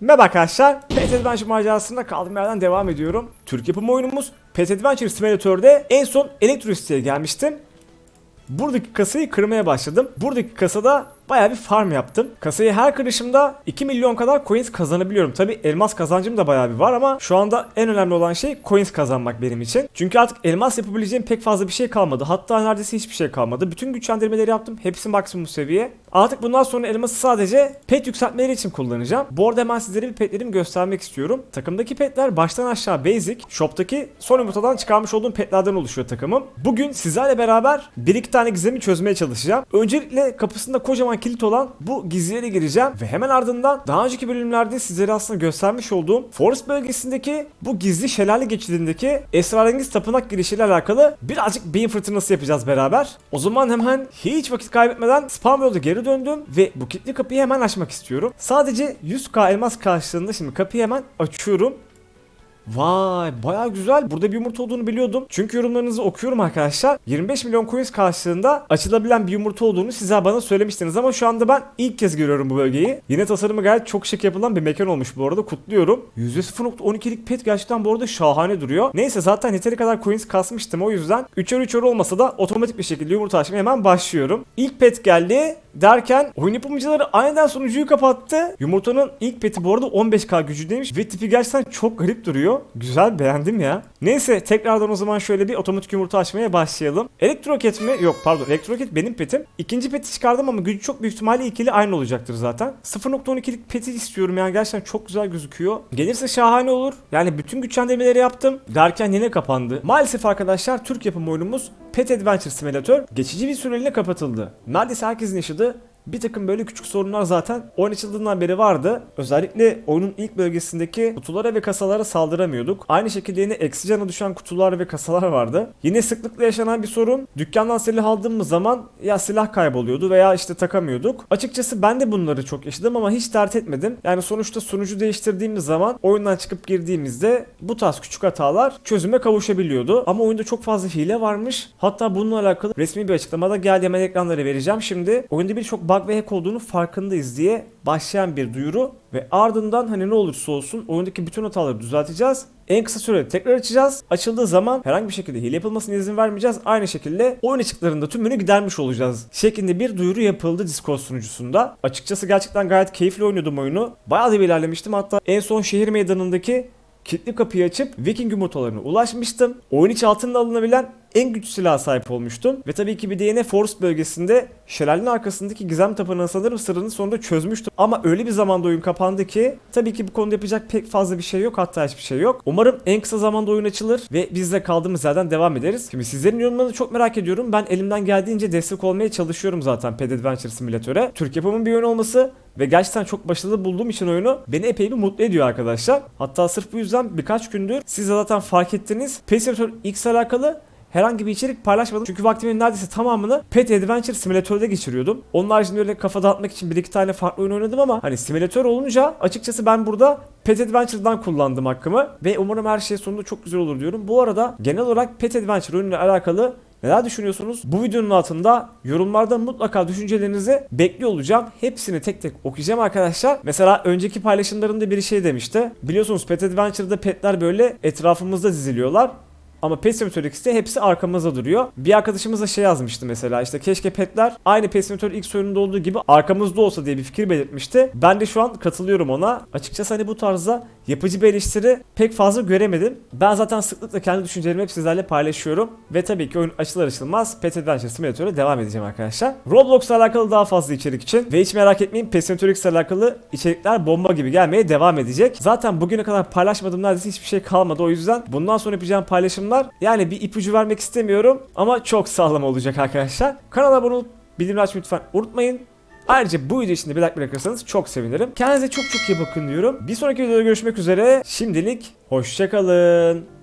Merhaba arkadaşlar. Pet Adventure macerasında kaldığım yerden devam ediyorum. Türk yapımı oyunumuz Pet Adventure Simulator'da en son Elektrosta'ya gelmiştim. Buradaki kasayı kırmaya başladım. Buradaki kasada bayağı bir farm yaptım. Kasayı her kırışımda 2 milyon kadar coins kazanabiliyorum. Tabi elmas kazancım da bayağı bir var ama şu anda en önemli olan şey coins kazanmak benim için. Çünkü artık elmas yapabileceğim pek fazla bir şey kalmadı. Hatta neredeyse hiçbir şey kalmadı. Bütün güçlendirmeleri yaptım. Hepsi maksimum seviye. Artık bundan sonra elması sadece pet yükseltmeleri için kullanacağım. Bu arada hemen sizlere bir petlerimi göstermek istiyorum. Takımdaki petler baştan aşağı basic. Shop'taki son yumurtadan çıkarmış olduğum petlerden oluşuyor takımım. Bugün sizlerle beraber bir iki tane gizemi çözmeye çalışacağım. Öncelikle kapısında kocaman kilit olan bu gizlere gireceğim ve hemen ardından daha önceki bölümlerde sizlere aslında göstermiş olduğum Forest bölgesindeki bu gizli şelale geçidindeki esrarengiz tapınak girişiyle alakalı birazcık beyin fırtınası yapacağız beraber. O zaman hemen hiç vakit kaybetmeden Spam World'a geri döndüm ve bu kilitli kapıyı hemen açmak istiyorum. Sadece 100k elmas karşılığında şimdi kapıyı hemen açıyorum. Vay baya güzel. Burada bir yumurta olduğunu biliyordum. Çünkü yorumlarınızı okuyorum arkadaşlar. 25 milyon coins karşılığında açılabilen bir yumurta olduğunu size bana söylemiştiniz ama şu anda ben ilk kez görüyorum bu bölgeyi. Yine tasarımı gayet çok şık yapılan bir mekan olmuş bu arada. Kutluyorum. %0.12'lik pet gerçekten bu arada şahane duruyor. Neyse zaten yeteri kadar coins kasmıştım o yüzden 3'er 3'er olmasa da otomatik bir şekilde yumurta açmaya hemen başlıyorum. İlk pet geldi derken oyun yapımcıları aniden sunucuyu kapattı. Yumurtanın ilk peti bu arada 15k gücündeymiş ve tipi gerçekten çok garip duruyor. Güzel beğendim ya. Neyse tekrardan o zaman şöyle bir otomatik yumurta açmaya başlayalım. Elektroket mi? Yok pardon elektroket benim petim. İkinci peti çıkardım ama gücü çok büyük ihtimalle ikili aynı olacaktır zaten. 0.12'lik peti istiyorum yani gerçekten çok güzel gözüküyor. Gelirse şahane olur. Yani bütün güçlendirmeleri yaptım derken yine kapandı. Maalesef arkadaşlar Türk yapım oyunumuz Pet Adventure Simulator geçici bir süreliğine kapatıldı. Neredeyse herkesin yaşadığı bir takım böyle küçük sorunlar zaten oyun açıldığından beri vardı. Özellikle oyunun ilk bölgesindeki kutulara ve kasalara saldıramıyorduk. Aynı şekilde yine eksi cana düşen kutular ve kasalar vardı. Yine sıklıkla yaşanan bir sorun. Dükkandan silah aldığımız zaman ya silah kayboluyordu veya işte takamıyorduk. Açıkçası ben de bunları çok yaşadım ama hiç dert etmedim. Yani sonuçta sunucu değiştirdiğimiz zaman oyundan çıkıp girdiğimizde bu tarz küçük hatalar çözüme kavuşabiliyordu. Ama oyunda çok fazla hile varmış. Hatta bununla alakalı resmi bir açıklamada geldi hemen ekranlara vereceğim şimdi. Oyunda birçok bug ve hack olduğunu farkındayız diye başlayan bir duyuru ve ardından hani ne olursa olsun oyundaki bütün hataları düzelteceğiz. En kısa sürede tekrar açacağız. Açıldığı zaman herhangi bir şekilde hile yapılmasına izin vermeyeceğiz. Aynı şekilde oyun açıklarında tümünü gidermiş olacağız. Şeklinde bir duyuru yapıldı Discord sunucusunda. Açıkçası gerçekten gayet keyifli oynuyordum oyunu. Bayağı da ilerlemiştim. Hatta en son şehir meydanındaki kilitli kapıyı açıp Viking yumurtalarına ulaşmıştım. Oyun içi altında alınabilen en güçlü silaha sahip olmuştum. Ve tabii ki bir yine Forest bölgesinde şelalenin arkasındaki gizem tapınağı sanırım sırrını sonunda çözmüştüm. Ama öyle bir zamanda oyun kapandı ki tabii ki bu konuda yapacak pek fazla bir şey yok hatta hiçbir şey yok. Umarım en kısa zamanda oyun açılır ve biz de kaldığımız yerden devam ederiz. Şimdi sizlerin yorumlarını çok merak ediyorum. Ben elimden geldiğince destek olmaya çalışıyorum zaten Pet Adventure Simulator'e. Türk yapımın bir oyun olması ve gerçekten çok başarılı bulduğum için oyunu beni epey bir mutlu ediyor arkadaşlar. Hatta sırf bu yüzden birkaç gündür siz de zaten fark ettiniz. Simulator X alakalı herhangi bir içerik paylaşmadım. Çünkü vaktimin neredeyse tamamını Pet Adventure Simulator'da geçiriyordum. Onun haricinde öyle kafa dağıtmak için bir iki tane farklı oyun oynadım ama hani simülatör olunca açıkçası ben burada Pet Adventure'dan kullandım hakkımı ve umarım her şey sonunda çok güzel olur diyorum. Bu arada genel olarak Pet Adventure oyunuyla alakalı Neler düşünüyorsunuz? Bu videonun altında yorumlarda mutlaka düşüncelerinizi bekliyor olacağım. Hepsini tek tek okuyacağım arkadaşlar. Mesela önceki paylaşımlarımda bir şey demişti. Biliyorsunuz Pet Adventure'da petler böyle etrafımızda diziliyorlar. Ama Pet Simulator X'te hepsi arkamızda duruyor. Bir arkadaşımız da şey yazmıştı mesela işte keşke petler aynı Pet Simulator X oyununda olduğu gibi arkamızda olsa diye bir fikir belirtmişti. Ben de şu an katılıyorum ona. Açıkçası hani bu tarzda yapıcı bir eleştiri pek fazla göremedim. Ben zaten sıklıkla kendi düşüncelerimi hep sizlerle paylaşıyorum. Ve tabii ki oyun açılır açılmaz Pet Adventure Simulator'a devam edeceğim arkadaşlar. Roblox'la alakalı daha fazla içerik için ve hiç merak etmeyin Pet Simulator X'le alakalı içerikler bomba gibi gelmeye devam edecek. Zaten bugüne kadar paylaşmadığım neredeyse hiçbir şey kalmadı o yüzden bundan sonra yapacağım paylaşımlar yani bir ipucu vermek istemiyorum ama çok sağlam olacak arkadaşlar. Kanala abone olup bildirim açmayı lütfen unutmayın. Ayrıca bu video için de bir like bırakırsanız çok sevinirim. Kendinize çok çok iyi bakın diyorum. Bir sonraki videoda görüşmek üzere. Şimdilik hoşçakalın.